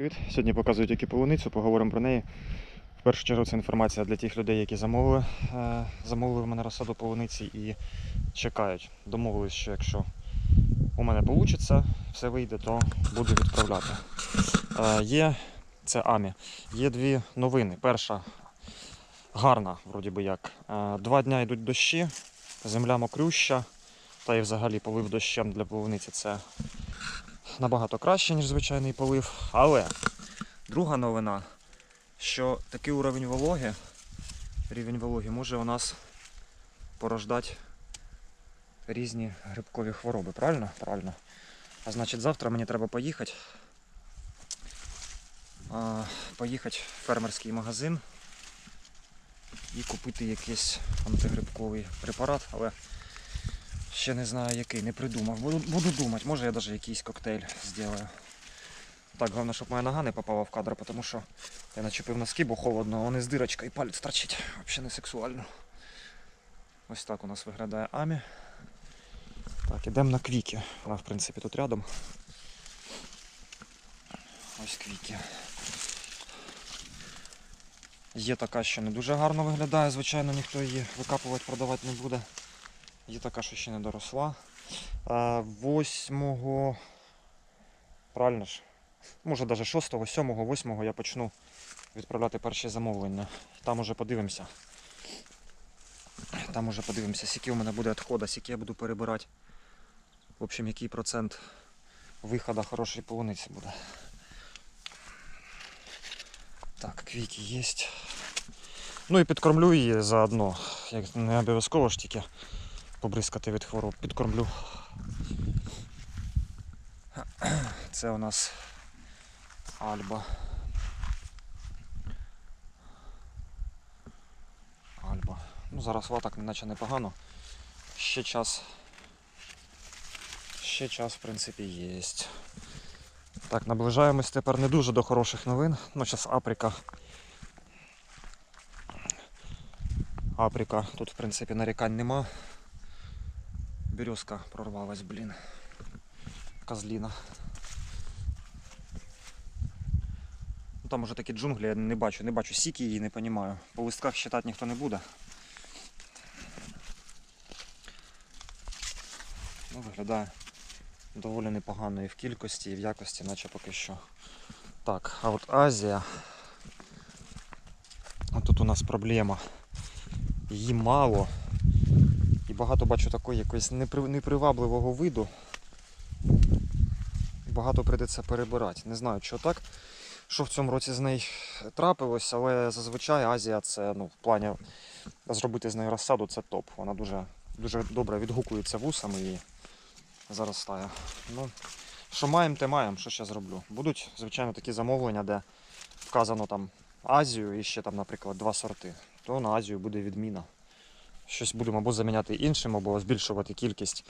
Привіт. Сьогодні показую тільки полуницю, поговоримо про неї. В першу чергу це інформація для тих людей, які замовили, е, замовили в мене розсаду полуниці і чекають. Домовились, що якщо у мене вийде, все вийде, то буду відправляти. Е, є, це Амі. Є дві новини. Перша гарна, вроді би як. Е, два дня йдуть дощі, земля мокрюща, та і взагалі полив дощем для полуниці це набагато краще, ніж звичайний полив. Але друга новина, що такий уровень вологи, рівень вологи може у нас порождати різні грибкові хвороби. Правильно? Правильно. А значить, завтра мені треба поїхати. Поїхати в фермерський магазин і купити якийсь антигрибковий препарат, але ще не знаю який, не придумав. Буду, буду думати, може я навіть якийсь коктейль зроблю. Так, головне, щоб моя нога не попала в кадр, тому що я начепив носки, бо холодно, а вони з дирочкою і палець торчить. Взагалі не сексуально. Ось так у нас виглядає Амі. Так, ідемо на квіки. Вона, в принципі, тут рядом. Ось квіки. Є така, що не дуже гарно виглядає, звичайно, ніхто її викапувати, продавати не буде. Є така, що ще не доросла. А, Восьмого. Правильно ж? Може навіть 6, 7, 8 я почну відправляти перші замовлення. Там уже подивимося. Там уже подивимося, скільки у мене буде відходу, скільки я буду перебирати. В общем, який процент виходу хорошої полуниці буде. Так, квіки є. Ну і підкормлю її заодно. Як не обов'язково ж тільки побризкати від хвороб. Підкормлю. Це у нас Альба. Альба. Ну зараз латак наче непогано. Ще час. Ще час, в принципі, є. Так, наближаємось тепер не дуже до хороших новин. Ну, зараз Априка. Априка. Тут, в принципі, нарікань нема. Березка прорвалась, блін. Козліна. Ну, там уже такі джунглі, я не бачу, не бачу сіки її, не розумію. По листках считати ніхто не буде. Ну, виглядає доволі непогано і в кількості, і в якості, наче поки що. Так, а от Азія. А тут у нас проблема. Її мало. Багато бачу такої якоїсь непривабливого виду. Багато прийдеться перебирати. Не знаю, що так. Що в цьому році з нею трапилось, але зазвичай Азія це ну, в плані зробити з нею розсаду це топ. Вона дуже, дуже добре відгукується вусами і заростає. Ну, що маємо, те маємо, що ще зроблю. Будуть, звичайно, такі замовлення, де вказано там Азію і ще там, наприклад, два сорти. То на Азію буде відміна. Щось будемо або заміняти іншим, або збільшувати кількість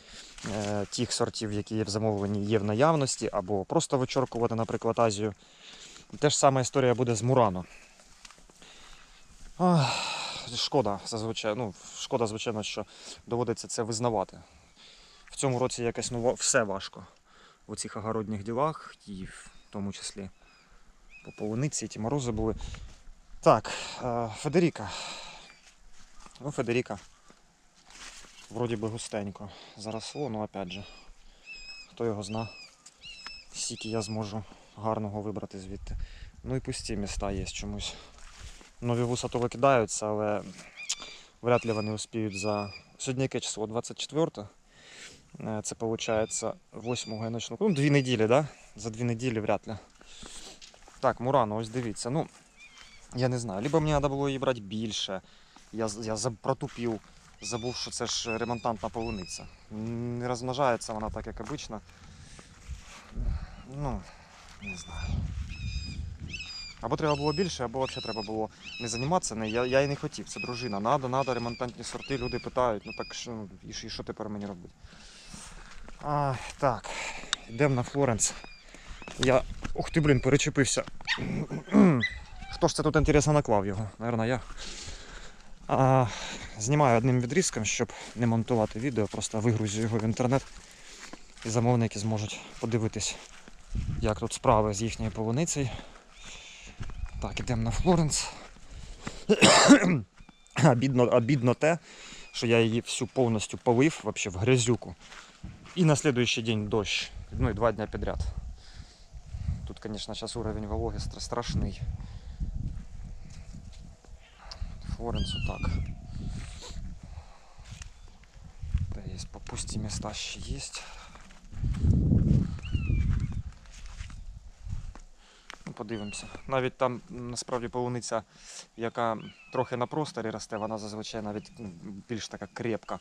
е, тих сортів, які в замовленні, є в наявності, або просто вичоркувати, наприклад, Азію. Те ж сама історія буде з Мурано. Шкода, зазвичай, ну, шкода, звичайно, що доводиться це визнавати. В цьому році якось ну, все важко у цих огородніх ділах, і в тому числі по полуниці ті морози були. Так, е, Федеріка. Ну, Федеріка. Вроді би густенько. Заросло, ну опять же. Хто його зна. Скільки я зможу гарного вибрати звідти. Ну і пусті міста є чомусь. Нові вуса то викидаються, але вряд ли вони успіють за. Сьогодні яке число? 24. Е, Це виходить 8 я почну. Ну, дві неділі, да? За дві неділі вряд ли. Так, Мурано, ось дивіться. Ну, я не знаю. Либо мені треба було її брати більше. Я, я протупів, забув, що це ж ремонтантна полуниця. Не розмножається вона так, як обично. Ну, не знаю. Або треба було більше, або взагалі треба було не займатися нею. Я, я і не хотів, це дружина. Надо, надо, ремонтантні сорти, люди питають. Ну так що- і що тепер мені робити? А, так, йдемо на Флоренс. Я. Ух ти, блін, перечепився. Хто ж це тут інтересно наклав його? Наверно, я. А, знімаю одним відрізком, щоб не монтувати відео, просто вигрузю його в інтернет і замовники зможуть подивитись як тут справи з їхньою полуницею. Так, ідемо на Флоренс. обідно, обідно те, що я її всю повністю полив вообще в грязюку. І на следующий день дощ. Ну і два дня підряд. Тут, конечно, сейчас уровень вологи страшний. Флоренс так. Да, есть попусті места ще есть. Ну, подивимося. Навіть там насправді полуниця, яка трохи на просторі росте, вона зазвичай навіть більш така крепка.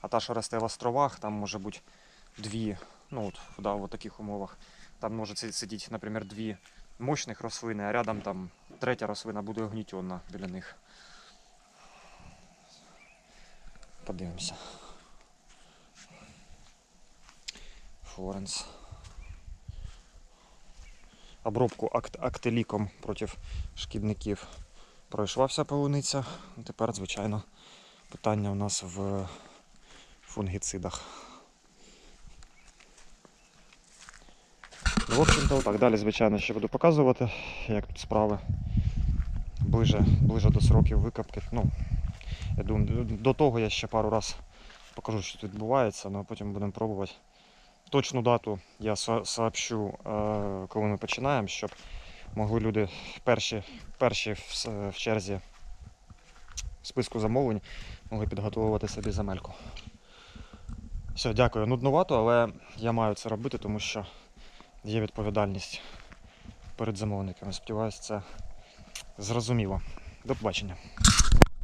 А та, що росте в островах, там може бути дві, ну от да, в таких умовах. Там може сидіти, наприклад, дві мощних рослини, а рядом там третя рослина буде гнітьонна біля них. Подивимося. Флоренс. Обробку акт, актеліком проти шкідників пройшла вся полуниця. Тепер, звичайно, питання у нас в фунгіцидах. Ну, В общем-то, так, далі, звичайно, ще буду показувати, як тут справи. Ближе, ближе до сроків викопки. Ну, я думаю, до того я ще пару раз покажу, що тут відбувається, ну, а потім будемо пробувати. Точну дату я сообщу, е, коли ми починаємо, щоб могли люди перші, перші в, черзі в списку замовлень могли підготовувати собі земельку. Все, дякую. Нудновато, але я маю це робити, тому що є відповідальність перед замовниками. Сподіваюсь, це зрозуміло. До побачення.